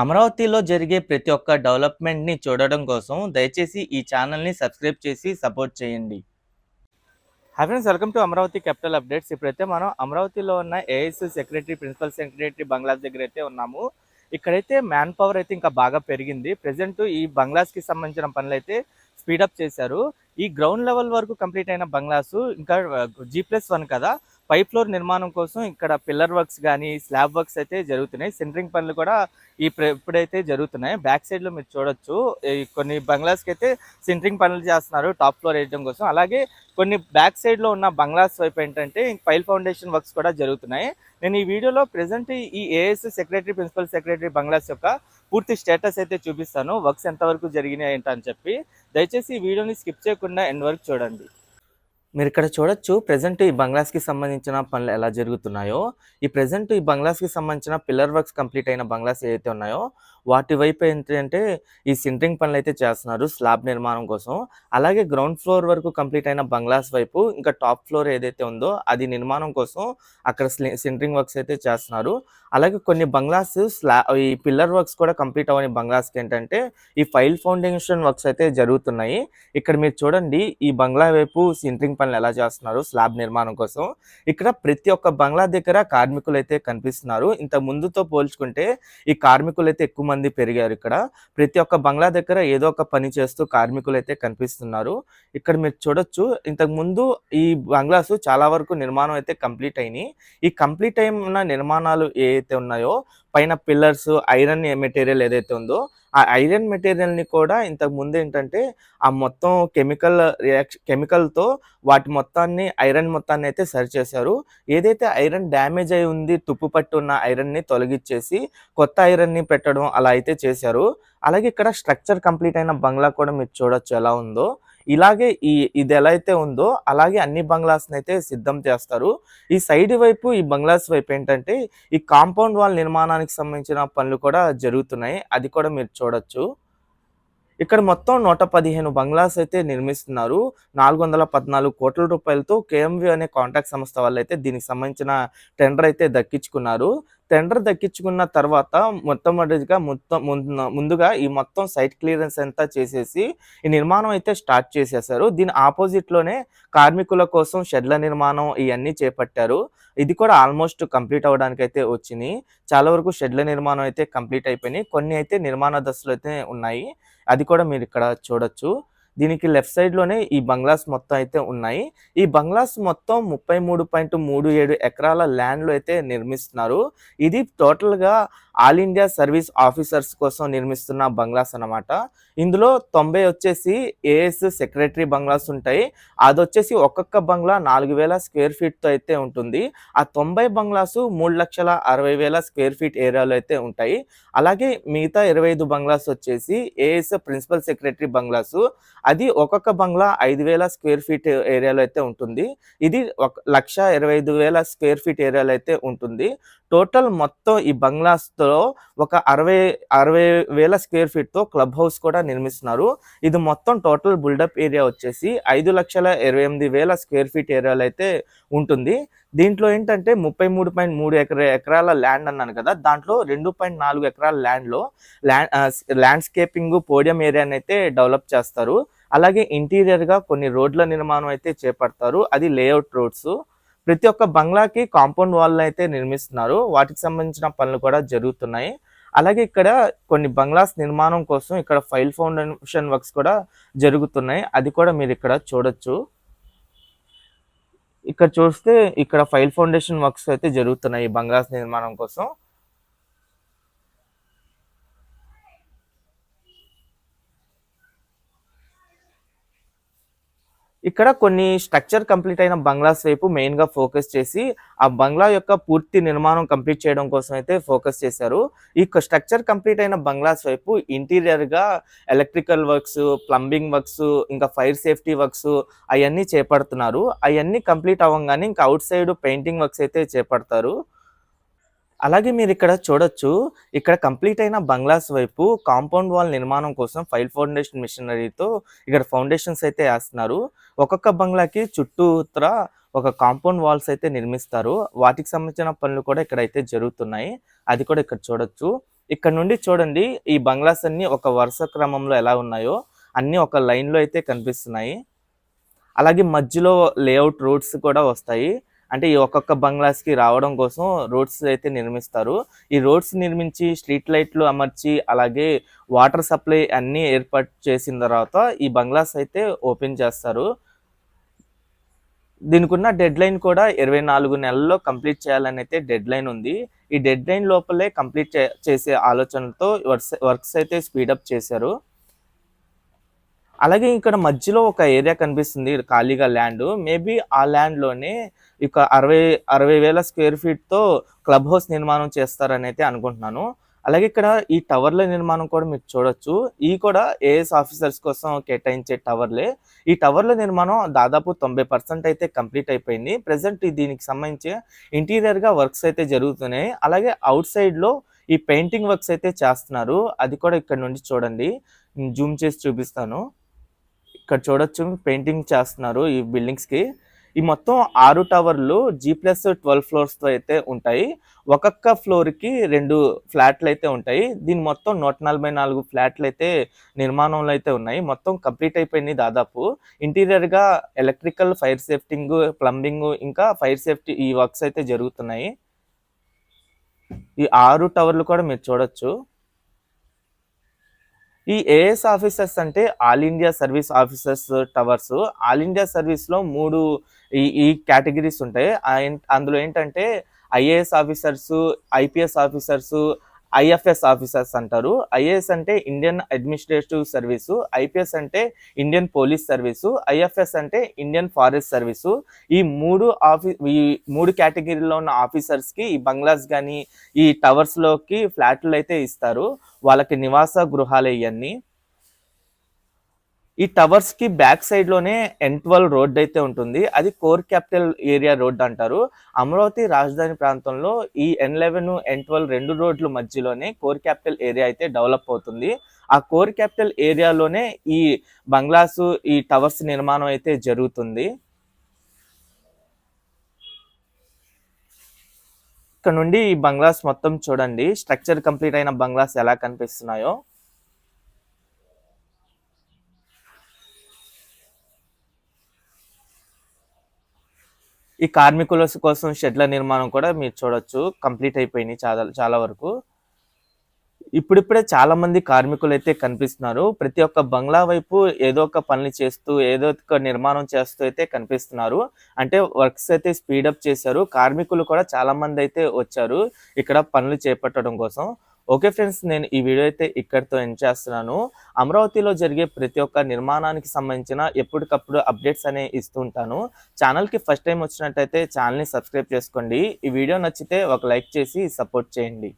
అమరావతిలో జరిగే ప్రతి ఒక్క డెవలప్మెంట్‌ని చూడడం కోసం దయచేసి ఈ ఛానల్‌ని సబ్స్క్రైబ్ చేసి సపోర్ట్ చేయండి. Hi friends welcome to Amaravati capital updates. ఇప్పుడైతే మనం అమరావతిలో ఉన్న AS secretary, principal secretary bungalows దగ్గర అయితే ఉన్నాము. ఇక్కడైతే మ్యాన్ పవర్ అయితే ఇంకా బాగా పెరిగింది. ప్రెజెంట్ ఈ బంగ్లాస్‌కి సంబంధించిన పనులైతే స్పీడప్ చేశారు. ఈ గ్రౌండ్ లెవెల్ వరకు కంప్లీట్ అయిన బంగ్లాసు ఇంకా జీ ప్లస్ వన్ కదా పై ఫ్లోర్ నిర్మాణం కోసం ఇక్కడ పిల్లర్ వర్క్స్ కానీ స్లాబ్ వర్క్స్ అయితే జరుగుతున్నాయి. సెంటరింగ్ పనులు కూడా ఈ ఇప్పుడైతే జరుగుతున్నాయి. బ్యాక్ సైడ్లో మీరు చూడొచ్చు. ఈ కొన్ని బంగ్లాస్కి అయితే సెంటరింగ్ పనులు చేస్తున్నారు టాప్ ఫ్లోర్ వేయడం కోసం. అలాగే కొన్ని బ్యాక్ సైడ్లో ఉన్న బంగ్లాస్ వైపు ఏంటంటే పైల్ ఫౌండేషన్ వర్క్స్ కూడా జరుగుతున్నాయి. నేను ఈ వీడియోలో ప్రజెంట్ ఈ AS secretary principal secretary bungalows యొక్క పూర్తి స్టేటస్ అయితే చూపిస్తాను. వర్క్స్ ఎంతవరకు జరిగినాయి ఏంటని చెప్పి. దయచేసి ఈ వీడియోని స్కిప్ చేయకుండా ఎండ్ వరకు చూడండి. మీరు ఇక్కడ చూడొచ్చు ప్రెసెంట్ ఈ బంగ్లాస్కి సంబంధించిన పనులు ఎలా జరుగుతున్నాయో. ఈ ప్రజెంట్ ఈ బంగ్లాస్కి సంబంధించిన పిల్లర్ వర్క్స్ కంప్లీట్ అయిన బంగ్లాస్ ఏవైతే ఉన్నాయో వాటి వైపు ఏంటంటే ఈ సింటరింగ్ పనులు అయితే చేస్తున్నారు స్లాబ్ నిర్మాణం కోసం. అలాగే గ్రౌండ్ ఫ్లోర్ వరకు కంప్లీట్ అయిన బంగ్లాస్ వైపు ఇంకా టాప్ ఫ్లోర్ ఏదైతే ఉందో అది నిర్మాణం కోసం అక్కడ సింటరింగ్ వర్క్స్ అయితే చేస్తున్నారు. అలాగే కొన్ని బంగ్లాస్ స్లా ఈ పిల్లర్ వర్క్స్ కూడా కంప్లీట్ అవ్వని బంగ్లాస్కి ఏంటంటే ఈ ఫైల్ ఫౌండేషన్ వర్క్స్ అయితే జరుగుతున్నాయి. ఇక్కడ మీరు చూడండి ఈ బంగ్లా వైపు సింటరింగ్ పనులు ఎలా చేస్తున్నారు స్లాబ్ నిర్మాణం కోసం. ఇక్కడ ప్రతి ఒక్క బంగ్లా దగ్గర కార్మికులు అయితే కనిపిస్తున్నారు. ఇంత ముందుతో పోల్చుకుంటే ఈ కార్మికులు అయితే ఎక్కువ మంది పెరిగారు ఇక్కడ. ప్రతి ఒక్క బంగ్లా దగ్గర ఏదో ఒక పని చేస్తూ కార్మికులు అయితే కనిపిస్తున్నారు. ఇక్కడ మీరు చూడొచ్చు ఇంతకు ముందు ఈ బంగ్లాస్ చాలా వరకు నిర్మాణం అయితే కంప్లీట్ అయినాయి. ఈ కంప్లీట్ అయిన నిర్మాణాలు ఏవైతే ఉన్నాయో పైన పిల్లర్స్ ఐరన్ మెటీరియల్ ఏదైతే ఉందో ఆ ఐరన్ మెటీరియల్ని కూడా ఇంతకు ముందు ఏంటంటే ఆ మొత్తం కెమికల్ రియాక్షన్ కెమికల్తో వాటి మొత్తాన్ని ఐరన్ మొత్తాన్ని అయితే సరి చేశారు. ఏదైతే ఐరన్ డ్యామేజ్ అయి ఉంది తుప్పు పట్టి ఉన్న ఐరన్ని తొలగించేసి కొత్త ఐరన్ని పెట్టడం అలా అయితే చేశారు. అలాగే ఇక్కడ స్ట్రక్చర్ కంప్లీట్ అయిన బంగ్లా కూడా మీరు చూడొచ్చు ఎలా ఉందో. ఇలాగే ఈ ఇది ఎలా అయితే ఉందో అలాగే అన్ని బంగ్లాస్ని అయితే సిద్ధం చేస్తారు. ఈ సైడ్ వైపు ఈ బంగ్లాస్ వైపు ఏంటంటే ఈ కాంపౌండ్ వాల్ నిర్మాణానికి సంబంధించిన పనులు కూడా జరుగుతున్నాయి. అది కూడా మీరు చూడొచ్చు. ఇక్కడ మొత్తం నూట పదిహేను బంగ్లాస్ అయితే నిర్మిస్తున్నారు. నాలుగు వందల పద్నాలుగు కోట్ల రూపాయలతో కేఎంవి అనే కాంట్రాక్ట్ సంస్థ వాళ్ళు అయితే దీనికి సంబంధించిన టెండర్ అయితే దక్కించుకున్నారు. టెండర్ దక్కించుకున్న తర్వాత మొట్టమొదటిగా మొత్తం ముందు- ముందుగా ఈ మొత్తం సైట్ క్లియరెన్స్ అంతా చేసేసి ఈ నిర్మాణం అయితే స్టార్ట్ చేసేసారు దీని ఆపోజిట్లోనే కార్మికుల కోసం షెడ్ల నిర్మాణం ఇవన్నీ చేపట్టారు. ఇది కూడా ఆల్మోస్ట్ కంప్లీట్ అవ్వడానికి అయితే వచ్చింది చాలా వరకు షెడ్ల నిర్మాణం అయితే కంప్లీట్ అయిపోయినాయి. కొన్ని అయితే నిర్మాణ దశలు అయితే ఉన్నాయి. అది కూడా మీరు ఇక్కడ చూడొచ్చు. దీనికి లెఫ్ట్ సైడ్లోనే ఈ బంగ్లాస్ మొత్తం అయితే ఉన్నాయి. ఈ బంగ్లాస్ మొత్తం ముప్పై మూడు పాయింట్ మూడు ఏడు ఎకరాల ల్యాండ్లో అయితే నిర్మిస్తున్నారు. ఇది టోటల్గా ఆల్ ఇండియా సర్వీస్ ఆఫీసర్స్ కోసం నిర్మిస్తున్న బంగ్లాస్ అన్నమాట. ఇందులో తొంభై వచ్చేసి ఏఎస్ సెక్రటరీ బంగ్లాస్ ఉంటాయి. అది వచ్చేసి ఒక్కొక్క బంగ్లా నాలుగు వేల స్క్వేర్ ఫీట్తో అయితే ఉంటుంది. ఆ తొంభై బంగ్లాస్ మూడు లక్షల అరవై వేల స్క్వేర్ ఫీట్ ఏరియాలో అయితే ఉంటాయి. అలాగే మిగతా ఇరవై ఐదు బంగ్లాస్ వచ్చేసి ఏఎస్ ప్రిన్సిపల్ సెక్రటరీ బంగ్లాస్ అది ఒక్కొక్క బంగ్లా ఐదు వేల స్క్వేర్ ఫీట్ ఏరియాలో అయితే ఉంటుంది. ఇది ఒక లక్ష ఇరవై ఐదు వేల స్క్వేర్ ఫీట్ ఏరియాలో అయితే ఉంటుంది. టోటల్ మొత్తం ఈ బంగ్లాస్తో ఒక అరవై అరవై వేల స్క్వేర్ ఫీట్తో క్లబ్ హౌస్ కూడా నిర్మిస్తున్నారు. ఇది మొత్తం టోటల్ బిల్డప్ ఏరియా వచ్చేసి ఐదు లక్షల ఇరవై ఎనిమిది వేల స్క్వేర్ ఫీట్ ఏరియాలో అయితే ఉంటుంది. దీంట్లో ఏంటంటే ముప్పై మూడు పాయింట్ మూడు ఎకర ఎకరాల ల్యాండ్ అన్నాను కదా దాంట్లో రెండు పాయింట్ నాలుగు ఎకరాల ల్యాండ్లో ల్యాండ్ ల్యాండ్స్కేపింగ్ పోడియం ఏరియాని అయితే డెవలప్ చేస్తారు. అలాగే ఇంటీరియర్గా కొన్ని రోడ్ల నిర్మాణం అయితే చేపడతారు. అది లేఅవుట్ రోడ్స్. ప్రతి ఒక్క బంగ్లాకి కాంపౌండ్ వాల్ అయితే నిర్మిస్తున్నారు. వాటికి సంబంధించిన పనులు కూడా జరుగుతున్నాయి. అలాగే ఇక్కడ కొన్ని బంగ్లాస్ నిర్మాణం కోసం ఇక్కడ ఫైల్ ఫౌండేషన్ వర్క్స్ కూడా జరుగుతున్నాయి. అది కూడా మీరు ఇక్కడ చూడొచ్చు. ఇక్కడ చూస్తే ఇక్కడ ఫైల్ ఫౌండేషన్ వర్క్స్ అయితే జరుగుతున్నాయి ఈ బంగ్లాస్ నిర్మాణం కోసం. ఇక్కడ కొన్ని స్ట్రక్చర్ కంప్లీట్ అయిన బంగ్లాస్ వైపు మెయిన్గా ఫోకస్ చేసి ఆ బంగ్లా యొక్క పూర్తి నిర్మాణం కంప్లీట్ చేయడం కోసం అయితే ఫోకస్ చేశారు. ఈ స్ట్రక్చర్ కంప్లీట్ అయిన బంగ్లాస్ వైపు ఇంటీరియర్గా ఎలక్ట్రికల్ వర్క్స్ ప్లంబింగ్ వర్క్స్ ఇంకా ఫైర్ సేఫ్టీ వర్క్స్ అవన్నీ చేపడుతున్నారు. అవన్నీ కంప్లీట్ అవ్వగానే ఇంకా అవుట్ సైడ్ పెయింటింగ్ వర్క్స్ అయితే చేపడతారు. అలాగే మీరు ఇక్కడ చూడొచ్చు ఇక్కడ కంప్లీట్ అయిన బంగ్లాస్ వైపు కాంపౌండ్ వాల్ నిర్మాణం కోసం ఫైల్ ఫౌండేషన్ మిషనరీతో ఇక్కడ ఫౌండేషన్స్ అయితే వేస్తున్నారు. ఒక్కొక్క బంగ్లాకి చుట్టూత్ర ఒక కాంపౌండ్ వాల్స్ అయితే నిర్మిస్తారు. వాటికి సంబంధించిన పనులు కూడా ఇక్కడ అయితే జరుగుతున్నాయి. అది కూడా ఇక్కడ చూడొచ్చు. ఇక్కడ నుండి చూడండి ఈ బంగ్లాస్ అన్ని ఒక వరుస క్రమంలో ఎలా ఉన్నాయో అన్ని ఒక లైన్లో అయితే కనిపిస్తున్నాయి. అలాగే మధ్యలో లేఅవుట్ రోడ్స్ కూడా వస్తాయి. అంటే ఈ ఒక్కొక్క బంగ్లాస్కి రావడం కోసం రోడ్స్ అయితే నిర్మిస్తారు. ఈ రోడ్స్ నిర్మించి స్ట్రీట్ లైట్లు అమర్చి అలాగే వాటర్ సప్లై అన్ని ఏర్పాటు చేసిన తర్వాత ఈ బంగ్లాస్ అయితే ఓపెన్ చేస్తారు. దీనికి ఉన్న డెడ్ లైన్ కూడా ఇరవై నాలుగు నెలల్లో కంప్లీట్ చేయాలని అయితే డెడ్ లైన్ ఉంది. ఈ డెడ్ లైన్ లోపలే కంప్లీట్ చేసే ఆలోచనతో వర్క్స్ వర్క్స్ అయితే స్పీడప్ చేశారు. అలాగే ఇక్కడ మధ్యలో ఒక ఏరియా కనిపిస్తుంది ఖాళీగా ల్యాండ్. మేబీ ఆ ల్యాండ్లోనే ఇక అరవై అరవై వేల స్క్వేర్ ఫీట్తో క్లబ్ హౌస్ నిర్మాణం చేస్తారని అయితే అనుకుంటున్నాను. అలాగే ఇక్కడ ఈ టవర్ల నిర్మాణం కూడా మీరు చూడొచ్చు. ఈ కూడా ఏఎస్ ఆఫీసర్స్ కోసం కేటాయించే టవర్లే. ఈ టవర్ల నిర్మాణం దాదాపు తొంభై పర్సెంట్ అయితే కంప్లీట్ అయిపోయింది. ప్రజెంట్ దీనికి సంబంధించి ఇంటీరియర్గా వర్క్స్ అయితే జరుగుతున్నాయి. అలాగే అవుట్ సైడ్లో ఈ పెయింటింగ్ వర్క్స్ అయితే చేస్తున్నారు. అది కూడా ఇక్కడ నుండి చూడండి. జూమ్ చేసి చూపిస్తాను. ఇక్కడ చూడొచ్చు పెయింటింగ్ చేస్తున్నారు ఈ బిల్డింగ్స్కి. ఈ మొత్తం ఆరు టవర్లు జీ ప్లస్ ట్వెల్వ్ ఫ్లోర్స్తో అయితే ఉంటాయి. ఒక్కొక్క ఫ్లోర్కి రెండు ఫ్లాట్లు అయితే ఉంటాయి. దీని మొత్తం నూట నలభై నాలుగు ఫ్లాట్లు అయితే నిర్మాణంలో అయితే ఉన్నాయి. మొత్తం కంప్లీట్ అయిపోయింది దాదాపు. ఇంటీరియర్గా ఎలక్ట్రికల్ ఫైర్ సేఫ్టింగ్ ప్లంబింగ్ ఇంకా ఫైర్ సేఫ్టీ ఈ వర్క్స్ అయితే జరుగుతున్నాయి. ఈ ఆరు టవర్లు కూడా మీరు చూడొచ్చు. ఈ ఏఎస్ ఆఫీసర్స్ అంటే all India service officers towers. All India సర్వీస్లో మూడు ఈ ఈ కేటగిరీస్ ఉంటాయి. అందులో ఏంటంటే IAS officers IPS officers IFS officers అంటారు. ఐఏఎస్ అంటే ఇండియన్ అడ్మినిస్ట్రేటివ్ సర్వీసు ఐపీఎస్ అంటే ఇండియన్ పోలీస్ సర్వీసు ఐఎఫ్ఎస్ అంటే ఇండియన్ ఫారెస్ట్ సర్వీసు. ఈ మూడు ఆఫీ ఈ మూడు కేటగిరీలో ఉన్న ఆఫీసర్స్కి ఈ బంగ్లాస్ కానీ ఈ టవర్స్లోకి ఫ్లాట్లు అయితే ఇస్తారు. వాళ్ళకి నివాస గృహాలు ఇవన్నీ ఈ టవర్స్కి బ్యాక్ సైడ్లోనే ఎన్ ట్వెల్వ్ రోడ్ అయితే ఉంటుంది. అది కోర్ క్యాపిటల్ ఏరియా రోడ్ అంటారు. అమరావతి రాజధాని ప్రాంతంలో ఈ ఎన్ లెవెన్ ఎన్ ట్వెల్వ్ రెండు రోడ్ల మధ్యలోనే కోర్ క్యాపిటల్ ఏరియా అయితే డెవలప్ అవుతుంది. ఆ కోర్ క్యాపిటల్ ఏరియాలోనే ఈ బంగ్లాస్ ఈ టవర్స్ నిర్మాణం అయితే జరుగుతుంది. ఇక్కడ నుండి ఈ బంగ్లాస్ మొత్తం చూడండి. స్ట్రక్చర్ కంప్లీట్ అయిన బంగ్లాస్ ఎలా కనిపిస్తున్నాయో. ఈ కార్మికుల కోసం షెడ్ల నిర్మాణం కూడా మీరు చూడొచ్చు. కంప్లీట్ అయిపోయినాయి చాలా చాలా వరకు. ఇప్పుడిప్పుడే చాలా మంది కార్మికులు అయితే కనిపిస్తున్నారు. ప్రతి ఒక్క బంగ్లా వైపు ఏదో ఒక పనులు చేస్తూ ఏదో ఒక నిర్మాణం చేస్తూ అయితే కనిపిస్తున్నారు. అంటే వర్క్స్ అయితే స్పీడప్ చేశారు. కార్మికులు కూడా చాలా మంది అయితే వచ్చారు ఇక్కడ పనులు చేపట్టడం కోసం. ఓకే ఫ్రెండ్స్ నేను ఈ వీడియో అయితే ఇక్కడితో ఎండ్ చేస్తున్నాను. అమరావతిలో జరిగే ప్రతి ఒక్క నిర్మాణానికి సంబంధించిన ఎప్పటికప్పుడు అప్డేట్స్ అనేవి ఇస్తుంటాను ఛానల్కి ఫస్ట్ టైం వచ్చినట్టయితే ఛానల్ని సబ్స్క్రైబ్ చేసుకోండి. ఈ వీడియో నచ్చితే ఒక లైక్ చేసి సపోర్ట్ చేయండి.